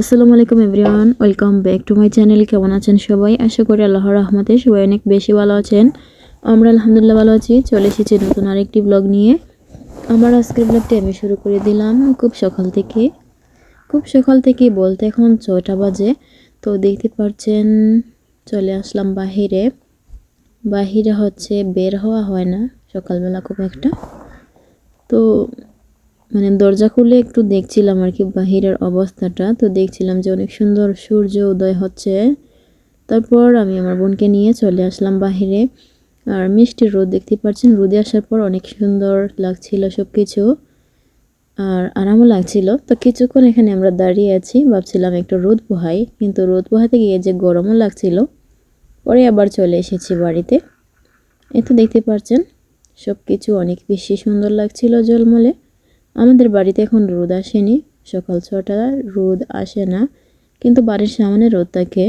আসসালামু আলাইকুম everyone, welcome back to my channel. কেমন আছেন সবাই? আশা করি আল্লাহর রহমতে সবাই অনেক বেশি ভালো আছেন। আমরা আলহামদুলিল্লাহ ভালো আছি, চলে এসেছি নতুন আরেকটি ব্লগ নিয়ে। আমার আজকের ব্লগটি আমি শুরু করে দিলাম খুব সকাল থেকে। খুব সকাল থেকে বলতে এখন ছয়টা বাজে, তো দেখতে পাচ্ছেন, চলে আসলাম বাহিরে। বাহিরে হচ্ছে বের হওয়া হয় না, সকালবেলা খুব একটা। তো মানে দরজা খুলে একটু দেখছিলাম আর কি বাহিরের অবস্থাটা, তো দেখছিলাম যে অনেক সুন্দর সূর্য উদয় হচ্ছে। তারপর আমি আমার বোনকে নিয়ে চলে আসলাম বাহিরে। আর মিষ্টি রোদ দেখতে পাচ্ছেন, রোদে আসার পর অনেক সুন্দর লাগছিল সব কিছু আর আরামও লাগছিল। তো কিছুক্ষণ এখানে আমরা দাঁড়িয়ে আছি, ভাবছিলাম একটু রোদ পোহাই, কিন্তু রোদ পোহাতে গিয়ে যে গরমও লাগছিল, পরে আবার চলে এসেছি বাড়িতে। এ তো দেখতে পাচ্ছেন সব কিছু অনেক বেশি সুন্দর লাগছিল জলমলে আমাদের বাড়িতে এখন রোদ আসেনি, সকাল ছটা, রোদ আসে না, কিন্তু বাড়ির সামনে রোদ থাকে,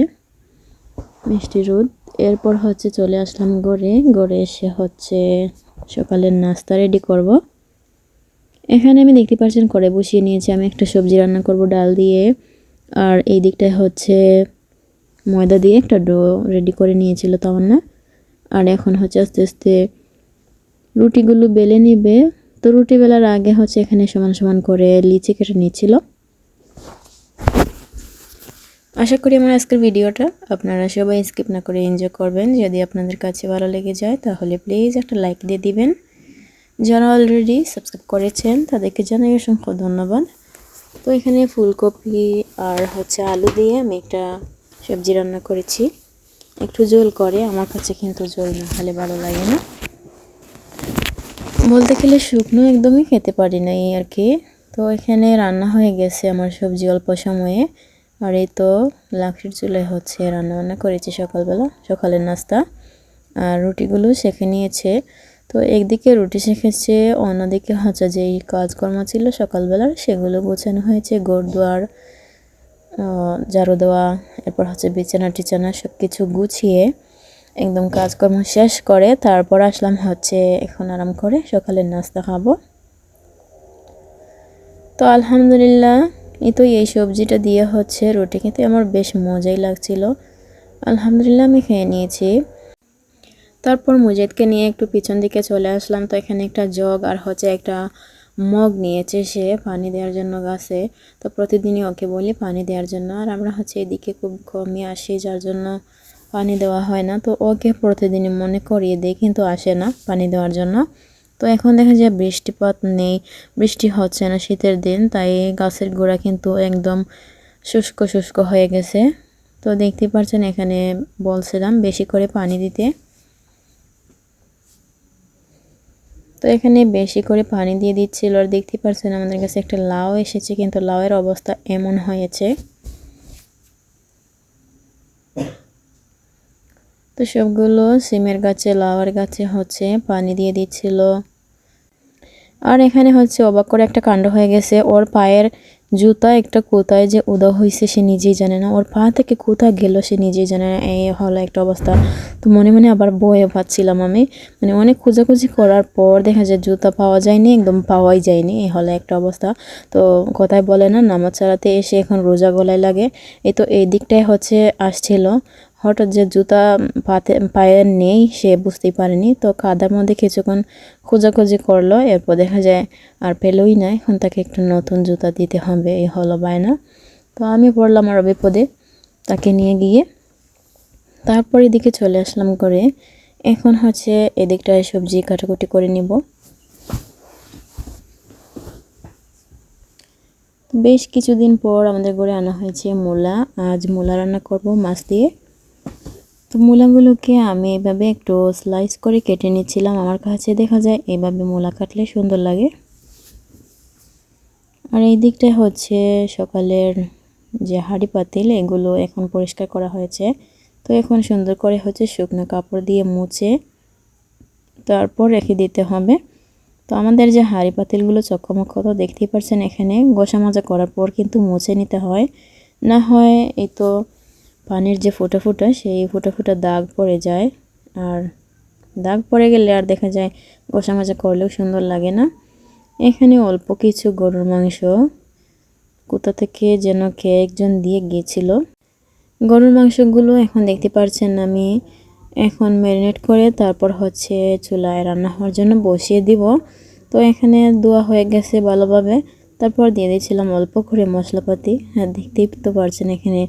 মিষ্টি রোদ। এরপর হচ্ছে চলে আসলাম গড়ে গড়ে এসে হচ্ছে সকালের নাস্তা রেডি করব। এখানে আমি দেখতে পাচ্ছেন করে বসিয়ে নিয়েছি, আমি একটা সবজি রান্না করব, ডাল দিয়ে, আর এই দিকটায় হচ্ছে ময়দা দিয়ে একটা ডো রেডি করে নিয়েছিল না আর এখন হচ্ছে আস্তে আস্তে রুটিগুলো বেলে নিবে তো রুটি বেলার আগে হচ্ছে এখানে সমান সমান করে লিচি কেটে নিচ্ছিল। আশা করি আমার আজকের ভিডিওটা আপনারা সবাই স্কিপ না করে এনজয় করবেন। যদি আপনাদের কাছে ভালো লেগে যায়, তাহলে প্লিজ একটা লাইক দিয়ে দিবেন। যারা অলরেডি সাবস্ক্রাইব করেছেন, তাদেরকে জানাই অসংখ্য ধন্যবাদ। তো এখানে ফুলকপি আর হচ্ছে আলু দিয়ে আমি একটা সবজি রান্না করেছি। একটু জোল করে, আমার কাছে কিন্তু জোল না হলে ভালো লাগে না। বলতে গেলে শুকনো একদমই খেতে পারি না এই আর কি। তো এখানে রান্না হয়ে গেছে আমার সবজি অল্প সময়ে। আর এই তো লাকড়ির চুলায় হচ্ছে রান্না বান্না করেছি সকালবেলা, সকালের নাস্তা। আর রুটিগুলো শেখে নিয়েছে। তো একদিকে রুটি শেখেছে, অন্যদিকে হচ্ছে যেই কাজকর্ম ছিল সকালবেলার সেগুলো গোছানো হয়েছে, গোড় দোয়ার ঝাড়ু দেওয়া, এরপর হচ্ছে বিছানা টিছানা সব কিছু গুছিয়ে একদম কাজকর্ম শেষ করে তারপর আসলাম হচ্ছে এখন আরাম করে সকালের নাস্তা খাব। তো আলহামদুলিল্লাহ, এই তো এই সবজিটা দিয়ে হচ্ছে রুটি খেতে আমার বেশ মজাই লাগছিল। আলহামদুলিল্লাহ আমি খেয়ে নিয়েছি। তারপর মুজিদকে নিয়ে একটু পিছন দিকে চলে আসলাম। তো এখানে একটা জগ আর হচ্ছে একটা মগ নিয়েছে সে পানি দেওয়ার জন্য গাছে। তো প্রতিদিনই ওকে বলি পানি দেওয়ার জন্য। আর আমরা হচ্ছে এদিকে খুব কমই আসি, যার জন্য পানি দেওয়া হয় না। তো ওকে প্রতিদিনই মনে করিয়ে দেয়, কিন্তু আসে না পানি দেওয়ার জন্য। তো এখন দেখা যায় বৃষ্টিপাত নেই, বৃষ্টি হচ্ছে না শীতের দিন, তাই গাছের গোড়া কিন্তু একদম শুষ্ক শুষ্ক হয়ে গেছে। তো দেখতে পাচ্ছেন এখানে বলছিলাম বেশি করে পানি দিতে। তো এখানে বেশি করে পানি দিয়ে দিচ্ছিল। আর দেখতে পাচ্ছেন আমাদের কাছে একটা লাউ এসেছে, কিন্তু লাউয়ের অবস্থা এমন হয়েছে। তো সবগুলো সিমের গাছে, লাউয়ের গাছে হচ্ছে পানি দিয়ে দিচ্ছিল। আর এখানে হচ্ছে অবাক করে একটা কাণ্ড হয়ে গেছে। ওর পায়ের জুতা একটা কোথায় যে উদা হয়েছে সে নিজেই জানে না। ওর পা থেকে কোথায় গেল সে নিজেই জানে না। এই হলো একটা অবস্থা। তো মনে মনে আবার বয়ে পাচ্ছিলাম আমি। মানে অনেক খোঁজাখুঁজি করার পর দেখা যায় জুতা পাওয়া যায়নি, একদম পাওয়াই যায়নি। এই হলো একটা অবস্থা। তো কথায় বলে না, নামাজ ছাড়াতে এসে এখন রোজা গলায় লাগে। এই তো এই দিকটাই হচ্ছে আসছিল। হঠাৎ যে জুতা পাতে পায়ে নেই, সে বুঝতেই পারেনি। তো কাদার মধ্যে কিছুক্ষণ খোঁজাখুঁজি করল, এরপর দেখা যায় আর পেলোই না, এখন তাকে একটা নতুন জুতা দিতে হবে, এই হলো বায়না। তো আমি পড়লাম আরও বিপদে তাকে নিয়ে গিয়ে। তারপর এদিকে চলে আসলাম করে এখন হচ্ছে এদিকটায় সবজি কাটাকুটি করে নিব। বেশ কিছুদিন পর আমাদের ঘরে আনা হয়েছে মূলা। আজ মূলা রান্না করব মাছ দিয়ে। তো মূলাগুলোকে আমি এভাবে একটু স্লাইস করে কেটে নিচ্ছিলাম। আমার কাছে দেখা যায় এইভাবে মূলা কাটলে সুন্দর লাগে। আর এই দিকটায় হচ্ছে সকালের যে হাঁড়ি পাতিল, এগুলো এখন পরিষ্কার করা হয়েছে। তো এখন সুন্দর করে হচ্ছে শুকনো কাপড় দিয়ে মুছে তারপর রেখে দিতে হবে। তো আমাদের যে হাঁড়ি পাতিলগুলো চক্ষমক্ষ তো দেখতেই পাচ্ছেন এখানে গোসা মাজা করার পর কিন্তু মুছে নিতে হয়। না হয় এই তো পানির যে ফোটা ফোটা, সেই ফোটা ফোটা দাগ পড়ে যায়। আর দাগ পড়ে গেলে আর দেখা যায় গোসা মাজা করলেও সুন্দর লাগে না। এখানে অল্প কিছু গরুর মাংস। কোথা থেকে যেন কে একজন দিয়ে গিয়েছিল গরুর মাংসগুলো এখন দেখতে পারছেন আমি। এখন ম্যারিনেট করে তারপর হচ্ছে চুলায় রান্না হওয়ার জন্য বসিয়ে দিব। তো এখানে দোয়া হয়ে গেছে ভালোভাবে। তারপর দিয়ে দিয়েছিলাম অল্প করে মশলাপাতি। হ্যাঁ দেখতেই তো পারছেন এখানে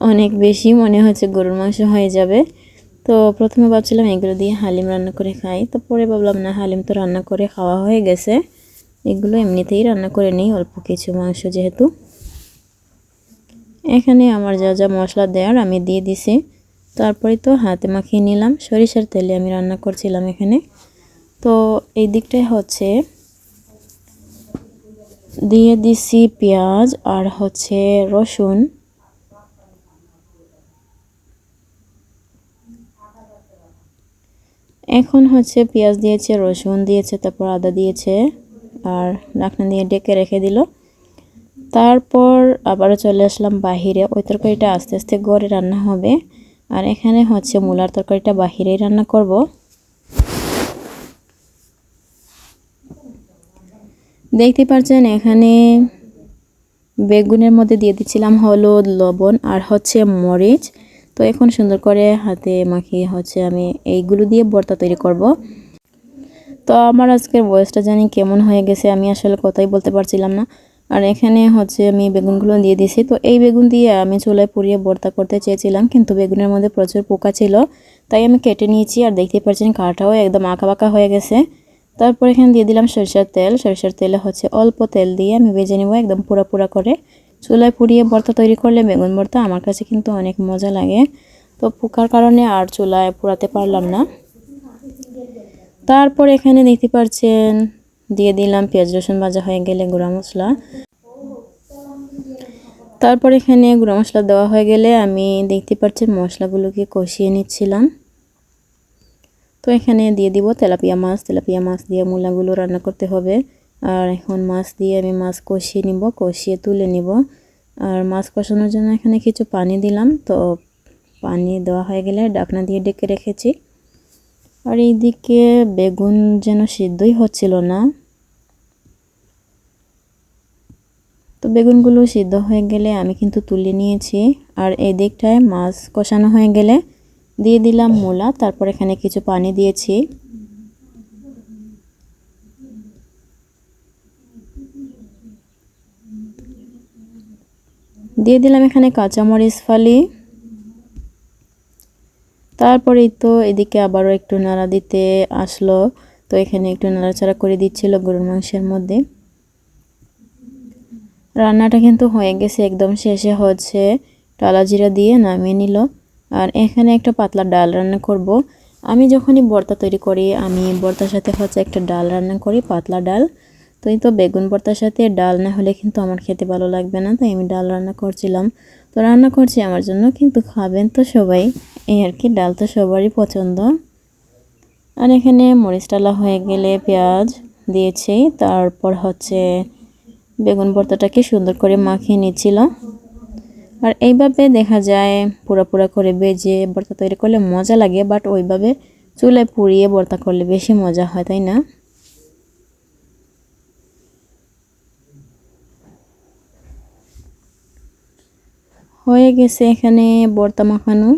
অনেক বেশি মনে হচ্ছে গরুর মাংস হয়ে যাবে। তো প্রথমে ভাবছিলাম এগুলো দিয়ে হালিম রান্না করে খাই, তো পরে ভাবলাম, না, হালিম তো রান্না করে খাওয়া হয়ে গেছে। এগুলো এমনিতেই রান্না করে নিই, অল্প কিছু মাংস যেহেতু। এখানে আমার যা যা মশলা দেওয়ার আমি দিয়ে দিছি। তারপরে তো হাতে মাখিয়ে নিলাম, সরিষার তেলে আমি রান্না করছিলাম এখানে। তো এই দিকটাই হচ্ছে, দিয়ে দিছি পেঁয়াজ আর হচ্ছে রসুন। এখন হচ্ছে পেঁয়াজ দিয়েছে, রসুন দিয়েছে, তারপর আদা দিয়েছে আর ঢাকনা দিয়ে ডেকে রেখে দিল। তারপর আবারও চলে আসলাম বাহিরে। ওই তরকারিটা আস্তে আস্তে গড়ে রান্না হবে। আর এখানে হচ্ছে মূলার তরকারিটা বাহিরেই রান্না করব। দেখতে পাচ্ছেন এখানে বেগুনের মধ্যে দিয়ে দিচ্ছিলাম হলুদ, লবণ আর হচ্ছে মরিচ। তো এখন সুন্দর করে হাতে মাখিয়ে হচ্ছে আমি এইগুলো দিয়ে ভর্তা তৈরি করব। তো আমার আজকের বয়সটা জানি কেমন হয়ে গেছে আমি আসলে কথাই বলতে পারছিলাম না। আর এখানে হচ্ছে আমি বেগুনগুলো দিয়ে দিয়েছি। তো এই বেগুন দিয়ে আমি চুলায় পুড়িয়ে ভর্তা করতে চেয়েছিলাম কিন্তু বেগুনের মধ্যে প্রচুর পোকা ছিল। তাই আমি কেটে নিয়েছি আর দেখতে পাচ্ছেন কাঠাও একদম আঁকা বাঁকা হয়ে গেছে। তারপর এখানে দিয়ে দিলাম সরিষার তেল। সরিষার তেলে হচ্ছে অল্প তেল দিয়ে আমি ভেজে নেব একদম পুরা পুরা করে। চুলায় পুড়িয়ে ভর্তা তৈরি করলে বেগুন ভর্তা আমার কাছে কিন্তু অনেক মজা লাগে। তো পোকার কারণে আর চুলায় পোড়াতে পারলাম না। তারপর এখানে দেখতে পাচ্ছেন দিয়ে দিলাম পেঁয়াজ রসুন ভাজা হয়ে গেলে গুঁড়া মশলা। তারপর এখানে গুঁড়া মশলা দেওয়া হয়ে গেলে আমি দেখতে পাচ্ছি মশলাগুলোকে কষিয়ে নিচ্ছিলাম। তো এখানে দিয়ে দিব তেলাপিয়া মাছ তেলাপিয়া মাছ দিয়ে মূলাগুলো রান্না করতে হবে। আর এখন মাছ দিয়ে আমি মাছ কষিয়ে নিব, কষিয়ে তুলে নিব। আর মাছ কষানোর জন্য এখানে কিছু পানি দিলাম, তো পানি দেওয়া হয়ে গেলে ডাকনা দিয়ে ডেকে রেখেছি। আর এইদিকে বেগুন যেন সিদ্ধই হচ্ছিল না। তো বেগুনগুলো সিদ্ধ হয়ে গেলে আমি কিন্তু তুলে নিয়েছি। আর এই দিকটায় মাছ কষানো হয়ে গেলে দিয়ে দিলাম মূলা, তারপর এখানে কিছু পানি দিয়েছি। দিয়ে দিলাম এখানে কাঁচামরিচ ফালি। তারপরেই তো এদিকে আবারও একটু নাড়া দিতে আসলো। তো এখানে একটু নাড়াচাড়া করে দিচ্ছিল গরুর মাংসের মধ্যে। রান্নাটা কিন্তু হয়ে গেছে, একদম শেষে হচ্ছে। টালা জিরা দিয়ে নামিয়ে নিল। আর এখানে একটা পাতলা ডাল রান্না করব। আমি যখনই বর্তা তৈরি করি, আমি বর্তার সাথে হচ্ছে একটা ডাল রান্না করি, পাতলা ডাল। তো এই তো বেগুন ভর্তার সাথে ডাল না হলে কিন্তু আমার খেতে ভালো লাগবে না। তাই আমি ডাল রান্না করছিলাম। তো রান্না করছি আমার জন্য কিন্তু খাবেন তো সবাই। এই আর কি, ডাল তো সবারই পছন্দ। আর এখানে মরিচ ডালা হয়ে গেলে পেঁয়াজ দিয়েছি। তারপর হচ্ছে বেগুন ভর্তাটাকে সুন্দর করে মাখিয়ে নিচ্ছিল আর এইভাবে দেখা যায় পুরা পুরা করে বেজে ভর্তা তৈরি করলে মজা লাগে, বাট ওইভাবে চুলায় পুড়িয়ে ভর্তা করলে বেশি মজা হয়, তাই না? হয়ে গেছে এখানে বর্তা মাখানো।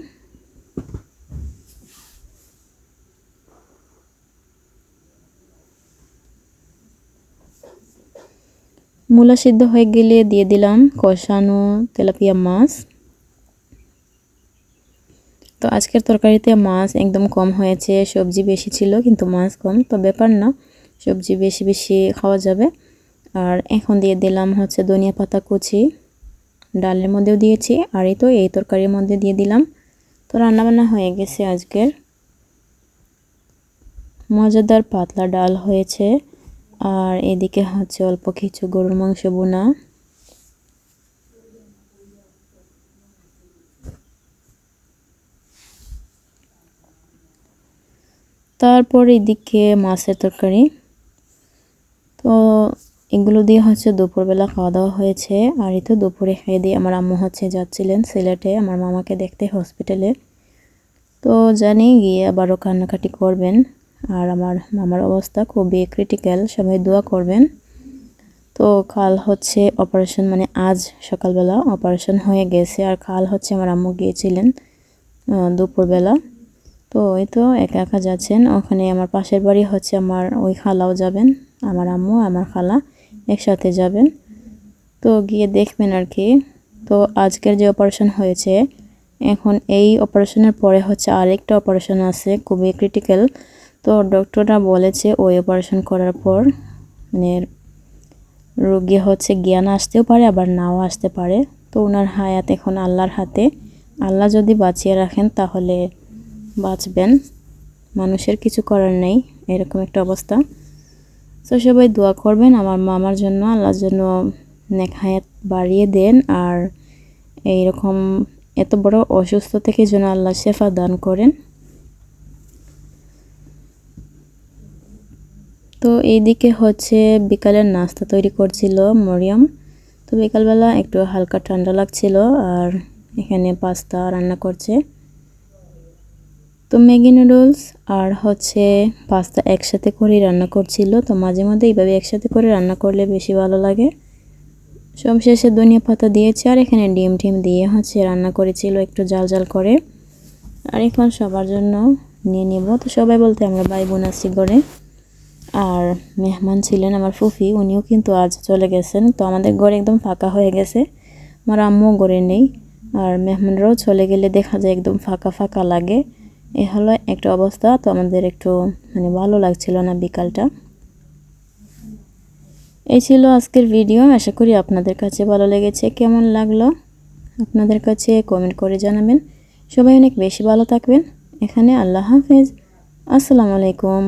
মূলা সিদ্ধ হয়ে গেলে দিয়ে দিলাম কষানো তেলাপিয়া মাছ। তো আজকের তরকারিতে মাছ একদম কম হয়েছে, সবজি বেশি ছিল, কিন্তু মাছ কম। তো ব্যাপার না, সবজি বেশি বেশি খাওয়া যাবে। আর এখন দিয়ে দিলাম হচ্ছে ধনিয়া পাতা কুচি। ডালের মধ্যেও দিয়েছি, আর এই তো এই তরকারির মধ্যে দিয়ে দিলাম। তো রান্নাবান্না হয়ে গেছে আজকের। মজাদার পাতলা ডাল হয়েছে, আর এদিকে হচ্ছে অল্প কিছু গরুর মাংস বোনা। তারপর এদিকে মাছের তরকারি। এগুলো দিয়ে হচ্ছে দুপুরবেলা খাওয়া দাওয়া হয়েছে। আর এই তো দুপুরে খেয়ে দিয়ে আমার আম্মু হচ্ছে যাচ্ছিলেন সিলেটে, আমার মামাকে দেখতে হসপিটালে তো জানি গিয়ে আবারও কান্নাকাটি করবেন। আর আমার মামার অবস্থা খুবই ক্রিটিক্যাল সবাই দোয়া করবেন। তো কাল হচ্ছে অপারেশন মানে আজ সকালবেলা অপারেশন হয়ে গেছে। আর কাল হচ্ছে আমার আম্মু গিয়েছিলেন দুপুরবেলা। তো এই তো একা একা যাচ্ছেন। ওখানে আমার পাশের বাড়ি হচ্ছে আমার ওই খালাও যাবেন, আমার আম্মু, আমার খালা। একসাথে যাবেন। তো গিয়ে দেখবেন আর কি। তো আজকের যে অপারেশন হয়েছে, এখন এই অপারেশনের পরে হচ্ছে আরেকটা অপারেশন আছে, খুবই ক্রিটিক্যাল তো ডক্টররা বলেছে ওই অপারেশন করার পর মানে রোগী হচ্ছে জ্ঞান আসতেও পারে, আবার নাও আসতে পারে। তো ওনার হায়াত এখন আল্লাহর হাতে। আল্লাহ যদি বাঁচিয়ে রাখেন তাহলে বাঁচবেন। মানুষের কিছু করার নেই, এরকম একটা অবস্থা। তো সবাই দোয়া করবেন আমার মামার জন্য, আল্লাহর জন্য নেক হায়াত বাড়িয়ে দেন। আর এইরকম এত বড় অসুস্থ থেকে যেন আল্লাহ শেফা দান করেন। তো এইদিকে হচ্ছে বিকালের নাস্তা তৈরি করছিল মরিয়ম। তো বিকালবেলা একটু হালকা ঠান্ডা লাগছিল, আর এখানে পাস্তা রান্না করছে। তো ম্যাগি নুডলস আর হচ্ছে পাস্তা একসাথে করে রান্না করছিল। তো মাঝে মধ্যে এইভাবে একসাথে করে রান্না করলে বেশি ভালো লাগে। সব শেষে ধনিয়া পাতা দিয়েছে আর এখানে ডিম টিম দিয়ে হচ্ছে রান্না করেছিল একটু জাল জাল করে। আর এখন সবার জন্য নিয়ে নিব। তো সবাই বলতে আমরা ভাই বোন ঘরে। আর মেহমান ছিলেন আমার ফুফি, উনিও কিন্তু আজ চলে গেছেন। তো আমাদের ঘরে একদম ফাঁকা হয়ে গেছে। আমার আম্মু ঘরে নেই। আর মেহমানরাও চলে গেলে দেখা যায় একদম ফাঁকা ফাঁকা লাগে। এ হলো একটা অবস্থা। তো আমাদের একটু মানে ভালো লাগছিল না বিকালটা। এই ছিল আজকের ভিডিও। আশা করি আপনাদের কাছে ভালো লেগেছে। কেমন লাগল? আপনাদের কাছে কমেন্ট করে জানাবেন। সবাই অনেক বেশি ভালো থাকবেন। এখানে আল্লাহ হাফেজ। আসসালামু আলাইকুম।